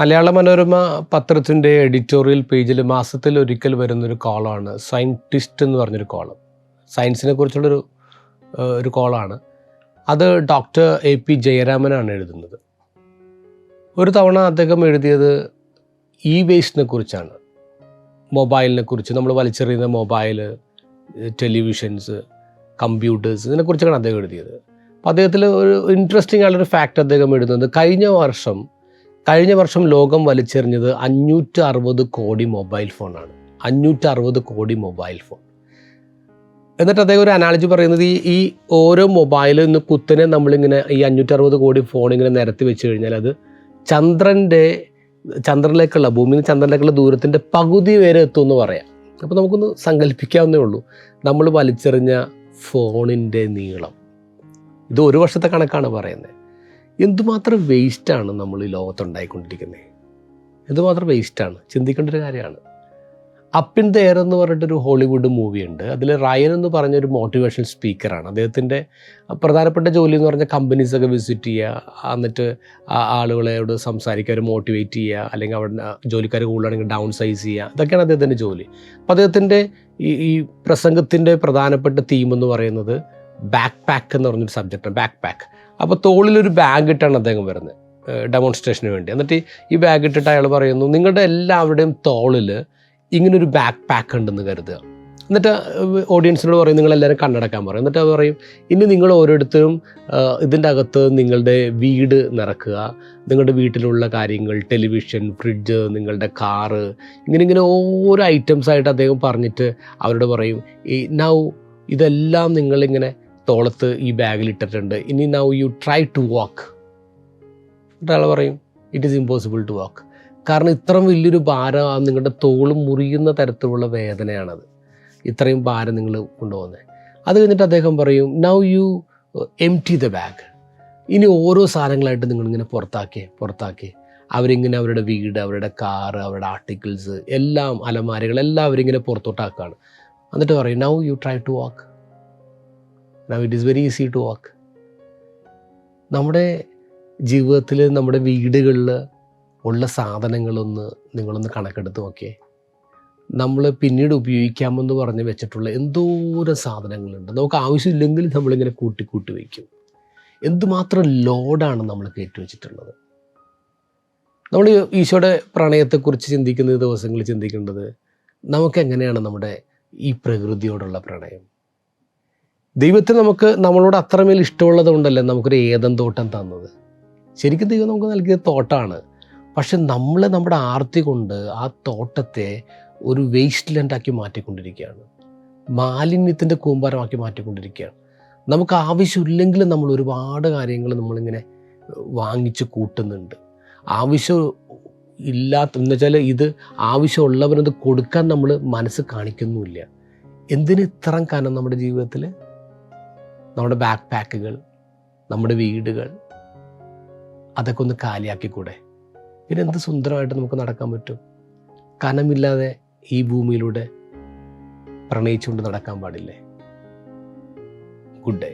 മലയാള മനോരമ പത്രത്തിന്റെ എഡിറ്റോറിയൽ പേജിൽ മാസത്തിൽ ഒരിക്കൽ വരുന്നൊരു കോളാണ്. സയന്റിസ്റ്റ് എന്ന് പറഞ്ഞൊരു കോളം. സയൻസിനെ കുറിച്ചുള്ളൊരു ഒരു കോളാണ്. അത് ഡോക്ടർ എ പി ജയരാമനാണ് എഴുതുന്നത്. ഒരു തവണ അദ്ദേഹം എഴുതിയത് ഇ വേസ്റ്റിനെ കുറിച്ചാണ്. മൊബൈലിനെ കുറിച്ച്. നമ്മൾ വലിച്ചെറിയുന്ന മൊബൈൽ ടെലിവിഷൻസ് കമ്പ്യൂട്ടേഴ്സ് ഇതിനെക്കുറിച്ചൊക്കെയാണ് അദ്ദേഹം എഴുതിയത്. അപ്പോൾ അദ്ദേഹത്തിൽ ഒരു ഇൻട്രസ്റ്റിംഗ് ആയിട്ടുള്ളൊരു ഫാക്റ്റ് അദ്ദേഹം എഴുതുന്നത്. കഴിഞ്ഞ വർഷം കഴിഞ്ഞ വർഷം ലോകം വലിച്ചെറിഞ്ഞത് അഞ്ഞൂറ്റി അറുപത് കോടി മൊബൈൽ ഫോണാണ്. അഞ്ഞൂറ്റി അറുപത് കോടി മൊബൈൽ ഫോൺ. എന്നിട്ട് അദ്ദേഹം ഒരു അനാലജി പറയുന്നത് ഈ ഈ ഓരോ മൊബൈലിൽ ഇന്ന് കുത്തനെ നമ്മളിങ്ങനെ ഈ അഞ്ഞൂറ്റി അറുപത് കോടി ഫോൺ ഇങ്ങനെ നിരത്തി വെച്ച് കഴിഞ്ഞാൽ അത് ചന്ദ്രന്റെ ചന്ദ്രനിലേക്കുള്ള ഭൂമിയിൽ നിന്ന് ചന്ദ്രനിലേക്കുള്ള ദൂരത്തിന്റെ പകുതി വരെ എത്തുമെന്ന് പറയാം. അപ്പോൾ നമുക്കൊന്ന് സങ്കല്പിക്കാവുന്നേ ഉള്ളൂ. നമ്മൾ വലിച്ചെറിഞ്ഞ ഫോണിന്റെ നീളം. ഇത് ഒരു വർഷത്തെ കണക്കാണ് പറയുന്നത്. എന്തുമാത്രം വേസ്റ്റാണ് നമ്മൾ ഈ ലോകത്തുണ്ടായിക്കൊണ്ടിരിക്കുന്നത്? എന്തുമാത്രം വേസ്റ്റാണ് ചിന്തിക്കേണ്ട ഒരു കാര്യമാണ്. അപ്പ് ഇൻ ദ എയർ എന്ന് പറഞ്ഞിട്ടൊരു ഹോളിവുഡ് മൂവി ഉണ്ട്. അതിൽ റയൻ എന്ന് പറഞ്ഞൊരു മോട്ടിവേഷണൽ സ്പീക്കറാണ് അദ്ദേഹത്തിന്റെ പ്രധാനപ്പെട്ട ജോലി എന്ന് പറഞ്ഞാൽ കമ്പനീസൊക്കെ വിസിറ്റ് ചെയ്യുക എന്നിട്ട് ആളുകളോട് സംസാരിക്കുക അവർ മോട്ടിവേറ്റ് ചെയ്യുക അല്ലെങ്കിൽ അവിടെ ജോലിക്കാർ കൂടുതലാണെങ്കിൽ ഡൗൺ സൈസ് ചെയ്യുക. ഇതൊക്കെയാണ് അദ്ദേഹത്തിന്റെ ജോലി. അപ്പോൾ അദ്ദേഹത്തിന്റെ ഈ ഈ പ്രസംഗത്തിന്റെ പ്രധാനപ്പെട്ട തീം എന്ന് പറയുന്നത് ബാക്ക് പാക്ക് എന്ന് പറഞ്ഞൊരു സബ്ജക്റ്റാണ് ബാക്ക് പാക്ക് അപ്പോൾ തോളിലൊരു ബാഗ് ഇട്ടാണ് അദ്ദേഹം വരുന്നത്. ഡെമോൺസ്ട്രേഷന് വേണ്ടി. എന്നിട്ട് ഈ- ബാഗ് ഇട്ടിട്ട് അയാൾ പറയുന്നു നിങ്ങളുടെ എല്ലാവരുടെയും തോളിൽ ഇങ്ങനൊരു ബാക്ക് പാക്ക് ഉണ്ടെന്ന് കരുതുക. എന്നിട്ട് ഓഡിയൻസിനോട് പറയും നിങ്ങളെല്ലാവരും കണ്ണടക്കാൻ പറയും. എന്നിട്ട് അവർ പറയും ഇനി നിങ്ങൾ ഓരോരുത്തരും ഇതിന്റെ അകത്ത് നിങ്ങളുടെ വീട് നിറക്കുക നിങ്ങളുടെ വീട്ടിലുള്ള കാര്യങ്ങൾ ടെലിവിഷൻ ഫ്രിഡ്ജ് നിങ്ങളുടെ കാറ് ഇങ്ങനെ ഇങ്ങനെ ഓരോ ഐറ്റംസ് ആയിട്ട് അദ്ദേഹം പറഞ്ഞിട്ട് അവരോട് പറയും ഈ നൗ ഇതെല്ലാം നിങ്ങളിങ്ങനെ തോളത്ത് ഈ ബാഗിൽ ഇട്ടിട്ടുണ്ട്. ഇനി now you try to walk ഒരാൾ പറയും it is impossible to walk കാരണം ഇത്രയും വലിയൊരു ഭാരം നിങ്ങളുടെ തോളും മുറിയുന്ന തരത്തിലുള്ള വേദനയാണത്. ഇത്രയും ഭാരം നിങ്ങൾ കൊണ്ടുപോകുന്നത്. അത് കഴിഞ്ഞിട്ട് അദ്ദേഹം പറയും now you empty the bag ഇനി ഓരോ സാധനങ്ങളായിട്ട് നിങ്ങളിങ്ങനെ പുറത്താക്കിയേ പുറത്താക്കിയേ അവരിങ്ങനെ അവരുടെ വീട് അവരുടെ കാറ് അവരുടെ ആർട്ടിക്കിൾസ് എല്ലാം അലമാരകൾ എല്ലാം അവരിങ്ങനെ പുറത്തോട്ടാക്കുകയാണ് എന്നിട്ട് പറയും now you try to walk now it is very easy to walk നമ്മുടെ ജീവിതത്തിൽ നമ്മുടെ വീടുകളിൽ ഉള്ള സാധനങ്ങളൊന്ന് നിങ്ങളൊന്ന് കണക്കെടുത്ത് നോക്കിയേ. നമ്മൾ പിന്നീട് ഉപയോഗിക്കാമെന്ന് പറഞ്ഞ് വെച്ചിട്ടുള്ള എന്തോരം സാധനങ്ങളുണ്ട്. നമുക്ക് ആവശ്യമില്ലെങ്കിൽ നമ്മളിങ്ങനെ കൂട്ടി കൂട്ടി വയ്ക്കും എന്തുമാത്രം ലോഡാണ് നമ്മൾ കയറ്റി വെച്ചിട്ടുള്ളത്. നമ്മൾ ഈശോയുടെ പ്രണയത്തെക്കുറിച്ച് ചിന്തിക്കുന്ന ദിവസങ്ങളിൽ ചിന്തിക്കേണ്ടത് നമുക്കെങ്ങനെയാണ് നമ്മുടെ ഈ പ്രകൃതിയോടുള്ള പ്രണയം? ദൈവത്തിന് നമുക്ക് നമ്മളോട് അത്രമേൽ ഇഷ്ടമുള്ളത് കൊണ്ടല്ലേ നമുക്കൊരു ഏതം തോട്ടം തന്നത്? ശരിക്കും ദൈവം നമുക്ക് നൽകിയ തോട്ടമാണ് പക്ഷെ നമ്മൾ നമ്മുടെ ആർത്തി കൊണ്ട് ആ തോട്ടത്തെ ഒരു വേസ്റ്റ് ലാൻഡാക്കി മാറ്റിക്കൊണ്ടിരിക്കുകയാണ്. മാലിന്യത്തിന്റെ കൂമ്പാരമാക്കി മാറ്റിക്കൊണ്ടിരിക്കുകയാണ്. നമുക്ക് ആവശ്യമില്ലെങ്കിലും നമ്മൾ ഒരുപാട് കാര്യങ്ങൾ നമ്മളിങ്ങനെ വാങ്ങിച്ച് കൂട്ടുന്നുണ്ട്. ആവശ്യം ഇല്ലാത്ത എന്ന് വെച്ചാൽ ഇത് ആവശ്യമുള്ളവരത് കൊടുക്കാൻ നമ്മൾ മനസ്സ് കാണിക്കുന്നുമില്ല. എന്തിന് ഇത്രയും കനം നമ്മുടെ ജീവിതത്തിൽ നമ്മുടെ ബാക്ക് പാക്കുകൾ നമ്മുടെ വീടുകൾ അതൊക്കെ ഒന്ന് കാലിയാക്കിക്കൂടെ? പിന്നെ എന്ത് സുന്ദരമായിട്ട് നമുക്ക് നടക്കാൻ പറ്റും? കനമില്ലാതെ ഈ ഭൂമിയിലൂടെ പ്രണയിച്ചുകൊണ്ട് നടക്കാൻ പാടില്ലേ? Good day